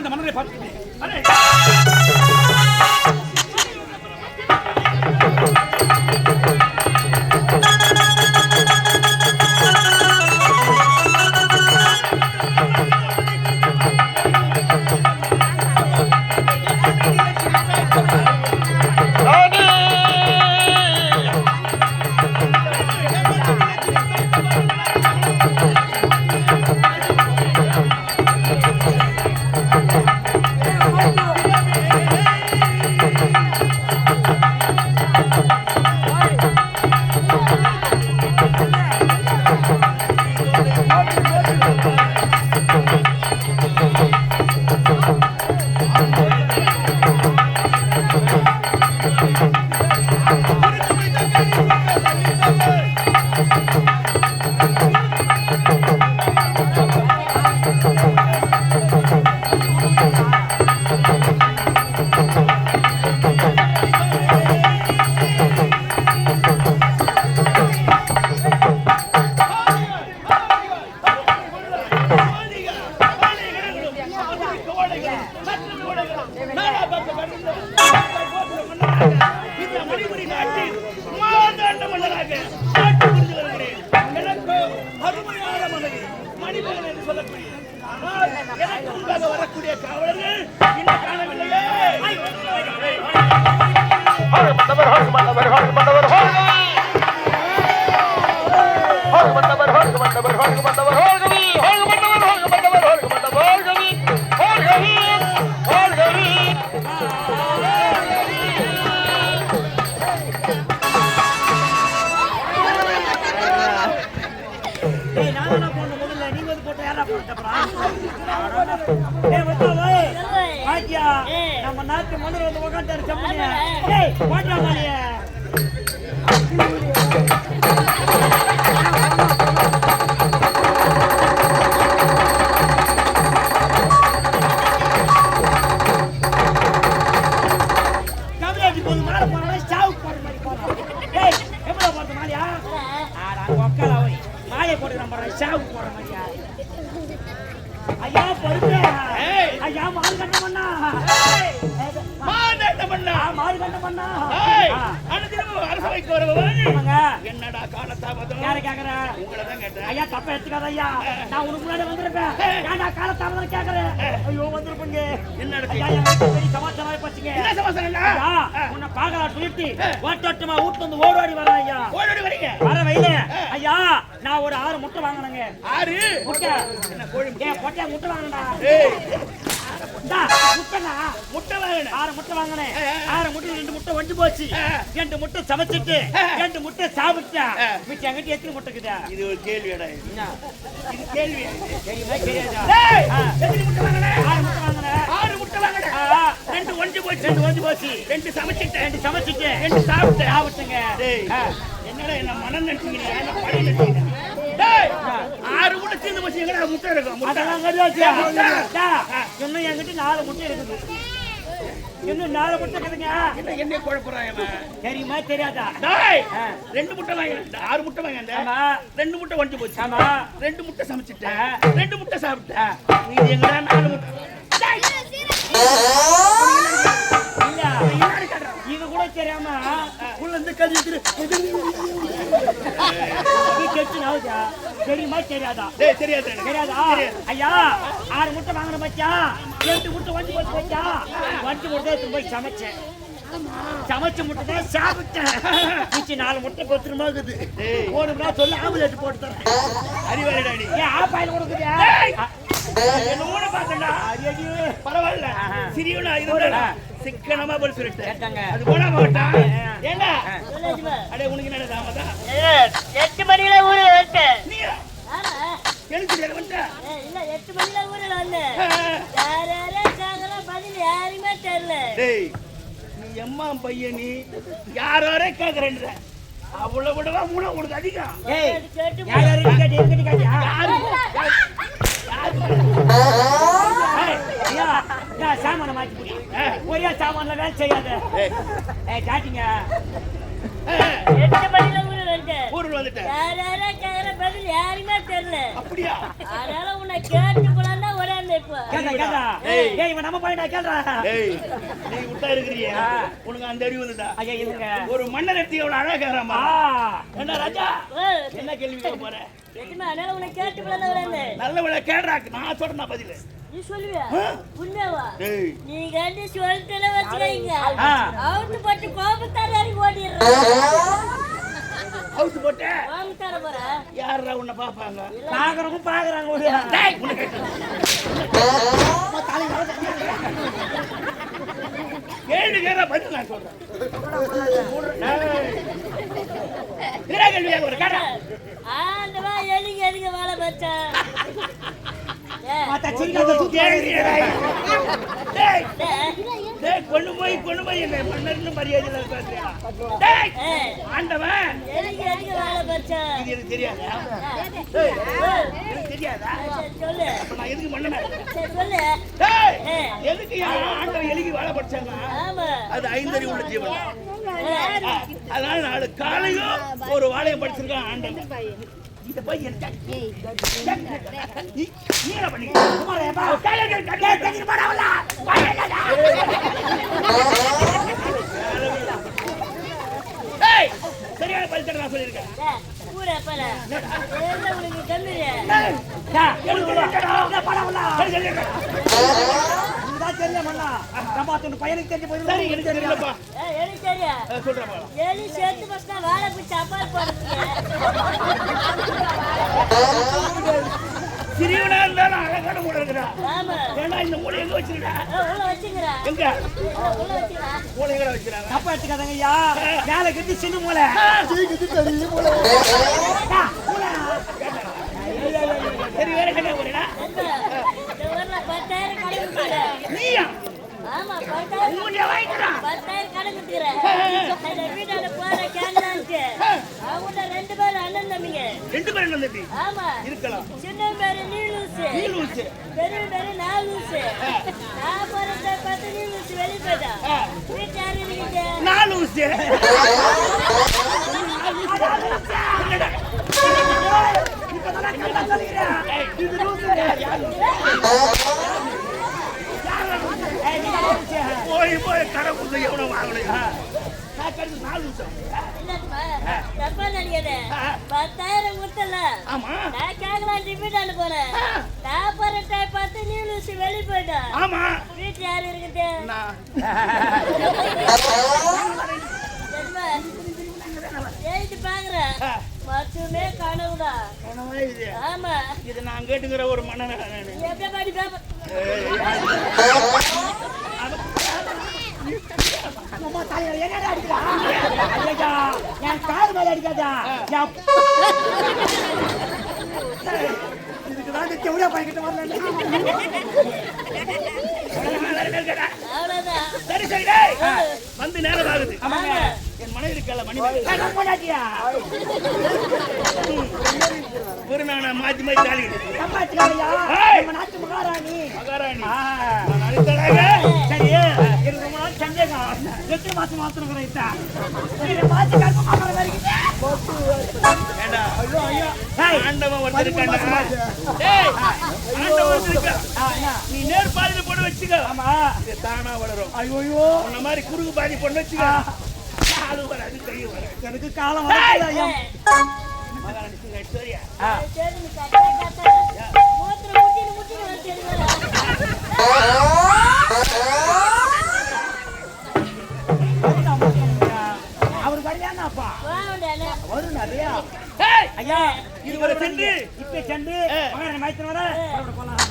அந்த மன்னரை பார்த்து தண்ணி அடே வரக்கூடிய காவலர்கள் இன்னும் காணவில்லையே மன்னவர் மன்னவர் மன்னவர் நம்ம நாட்டு மன்னர் வந்து உக்காந்துட்டாரு செம்மணியா. ஏய், போடுறா மாலிய. போடுறான். மாலையை போட்டுக்கிறான் சாவுக்கு போடுற மாதிரியா? ஐயா, பொறுப்பு. ஐயா, மாடு கட்ட ஆ, மாடு அனுதினமும் அரசவைக்கு வருபவன். என்னடா காலதாமதம் யாரை கேக்குற? உங்களை தான் கேட்டேன். ஐயா, தப்பா எடுத்துக்காத ஐயா. நான் உனக்கு முன்னாடி வந்திருப்பேன். ஏன்டா காலத்தாமதம் கேக்குற? ஐயோ, வந்திருப்பேங்க. என்னடா ஐயா, என் வீட்டு பெரிய சமாச்சாரம் ஆயிப்போச்சுங்க. என்ன சமாசாரம்டா ஐயா, உன்னை பார்க்கலாம் சொல்லிட்டு ஓட்டோட்டமா வந்து ஓடோடி வரேன் ஐயா. ஓடோடி வரீங்க? வர வயல ஐயா நான் ஒரு ஆறு முட்டை வாங்கினேங்க. ஆறு? முட்டை. என்ன கோழி முட்டை? முட்டை முட்டைண்ணா முட்டை. வாங்கினேன் ஆறு முட்டை வாங்கினேன். ஆறு முட்டை ரெண்டு முட்டை ஒன்று போச்சு. ரெண்டு முட்டை சமைச்சிட்டு. ரெண்டு முட்டை சாப்பிட்டேன். மிச்சம் எங்கிட்ட எத்தனை முட்டை இருக்குதா? இது ஒரு இது. ஆ. எத்தனை முட்டை வாங்கினேன் ஆறு முட்டை வாங்கினேன் ஆறு முட்டை வாங்கினேன் ரெண்டு ஒஞ்சு போச்சு. ரெண்டு ஒன்று போச்சு. ரெண்டு சமைச்சிட்டேன். ரெண்டு சமைச்சிட்டு ரெண்டு சாப்பிட்டேன். சாப்பிட்டுங்க. என்னடா என்ன மனம் நினைச்சீங்க என்ன பழி நினைச்சீங்க ஆறு முட்டை தீர்ந்து போச்சு எங்கடா முட்டை இருக்கும் முட்டை. அதெல்லாம் கிடையாது. இன்னும் என்கிட்ட நாலு முட்டை இருக்குது. இன்னும் நாலு முட்டை இருக்குதுங்க. என்ன இவன்? தெரியுமா தெரியாதா. ரெண்டு முட்டை வாங்கினேன் ஆறு முட்டை ஆமா. ரெண்டு முட்டை ஒஞ்சு போச்சு. ஆமா. ரெண்டு முட்டை சமைச்சிட்டேன். ரெண்டு முட்டை சாப்பிட்டேன். இது எங்கடா நாலு முட்டை? தெரியுமா தெரியாதா தெரியாது. தெரியாதா ஐயா ஆறு முட்டை வாங்கின பச்சா ரெண்டு முட்டை வண்டி போச்சு பச்சா வண்டி முட்டை எடுத்து போய் சமைச்சேன் சமைச்ச முட்டை தான் சாப்பிட்டேன் மிச்சி நாலு முட்டை பத்து இருக்குது சொல்லி ஆம்புலேட் போட்டு தரேன். ஏன் ஆப்பாயில் கொடுக்குறியா. பரவாயில்ல. சிறியவனா இருந்தா சிக்கனமா பதில் சொல்லிட்டேன். அது போனா மாட்டான். ஆ. ஏண்டா? அடே, உனக்கு? எட்டு மணியில ஊரு இல்ல எட்டு மணியில ஊர்ல வந்தேன். யார் யாரே கேக்குறா பதில் யாருமே தெரியல. டேய், நீ எம்மா பையன் நீ யாரோரே கேக்குறேன்ற. அவ்வளவு விடவா மூணு உனக்கு அதிகம். கேட்டு யார் யாரு கேட்டு? சாமான்ல வேலை செய்யாத. ஏய், ஆ, எட்டு மணியில ஊரு வந்துட்டேன் ஊருக்கு வந்துட்டேன். யார் யாரா கேக்குற பதில் யாருமே தெரியல. அப்படியா? அதனால உன்னை கேட்டு போலாம் தான் ஓடாந்து இப்போ. கேட்டா கேட்டா ஏய். இவன் நம்ம பையனா? கேள்றா ஏய் நீ விட்டா இருக்கிறிய. உனக்கு அந்த அறிவு வந்துட்டா ஐயா இருங்க. ஒரு மன்னர் எடுத்து எவ்வளவு அழகாராமா ஆ. என்ன ராஜா? ஓ, என்ன கேள்வி கேட்க போற? எதுவுமே அதனால உன்னை கேட்டு போலாம் தான் ஓடாந்து நல்ல விட கேடுறாக்கு நான் சொல்றேன் பதில். நீ சொல்லுவியா. உண்மையாவா? ஏய் நீ கண்டு சொல்லிட்டு வச்சுக்கீங்க. அவுத்து பட்டு கோபத்தார ஓடிடுறேன் அவுத்து போட்ட. போற? யாரா உன்னை பாப்பாங்க பாக்குறவங்க பாக்குறாங்க ஒரு டேய், பதில் நான் சொல்றேன். போற கேட்டா. ஆண்டவா எலிங்க எதுக்கு வேலை வச்சேன் மத்த டேய். கொண்டு போய் கொண்டு போய் என்ன மன்னர்னு மரியாதையில பேசுறியா? டேய் ஏய், ஆண்டவன். எலிங்க எதுக்கு வேலை வச்சேன் இது எனக்கு தெரியாதா? டேய், எனக்கு தெரியாதா? சரி சொல்லு அப்ப நான் எதுக்கு மன்னனா? சரி சொல்லு டேய் ஏய். எதுக்கு என் ஆண்டவன் எலிக்கு வாழ படிச்சாங்க? ஆமா அது ஐந்தறிவு உள்ள ஜீவன். அதனால நாலு காலையும் ஒரு வாழையும் படிச்சிருக்கான் ஆண்டவன். இந்த பையன் நீ நீ என்ன பண்ணீங்க காலையில் கட்டை தண்ணி போடாமல ஏய் சரியான பதில் நான் சொல்லியிருக்கேன். டேய், எனக்கு. இதுதான் தெரியல மண்ணா நம்ம பையனுக்கு தெரிஞ்ச போய் சரி எனக்கு தெரியலப்பா ஏய், எலிக்கு தெரியும். அஹ் சொல்றேன் பாக்கலாம். எலி செத்து போச்சுன்னா வாழை பிடிச்சு அப்பால் போடுறதுக்கு. சிறியவனா இருந்தாலும் அழகான மூளை இருக்குடா ஆமா. ஏன்னா இந்த மூளை எங்க வச்சிருக்கா ஏய், உள்ள வச்சுக்கிறா. எங்க ஏய், உள்ள வச்சுக்கிறா. மூளை எங்க வச்சிருக்காங்க தப்பா எடுத்துக்காதங்க ஐயா மேல கட்டி சின்ன மூளை சரி வேற என்ன போறீடா என்ன? இந்த ஊர்ல பத்தாயிரம் கடை குடுத்துக்கிறா. நீயா ஆமா, பத்தாயிரம் உன்னை வாங்கிக்கிறா பத்தாயிரம் கடை குடுத்துக்கிறா. அந்த வீட்டாண்ட போற கேண்டான்ட்டு. அவங்கள்ட்ட ரெண்டு பேரும் அண்ணன் தம்பிங்க. ரெண்டு பேரும் என்ன தம்பி ஆமா இருக்கலாம் சின்ன பேரு நீ லூசு பெரிய பேரு நாலூசு நான் பிறந்த பத்து நீலூசு வெளியே போயிட்டா ஆ. வீட்டு யாரு இருக்கீங்க நான் லூசு போய் போய் கடை கொடுத்து எவ்வளோ வாங்கலையா? பத்தாயிரம் கொடுத்தல. நான் கேட்கலாம் வீட்டாண்டு போனேன். நான் பிறந்த பத்து நீலூசு வெளியே போயிட்டா ஆமா. வீட்டு யாரு இருக்குது எழுதி பாக்குறேன் மட்டுமே கனவுதான் கனவா இது? ஆமா. இது நான் கேட்டுக்கிற ஒரு மன்னன். நீ எப்படி அம்மா என்னடா அடிக்கிறா? ஐயா என் கால் மேல அடிக்காதா? இதுக்கு தான் வரல சரி சரி. வந்து நேரம் ஆகுது. என் மனைவி இருக்கல மணி ஒரு நான் மாத்தி மாத்தி மகாராணி. மகாராணி. எத்தனை மாசம் மாத்திரம் இத்தா மாத்தி கருப்பு மாத்திரம்? நீ நேர் பாதியில போட்டு வச்சுக்கோ. ஆமா. தானா வளரும். ஐயோ உன்ன மாதிரி குறுக்கு பாதி பொண்ணு வச்சுக்கோ. காலு வராது கை வராது. எனக்கு காலம் சரியா ஐயா இதுவரை சென்று இப்ப சென்று மகாராணி மைத்தினோட போலாம்.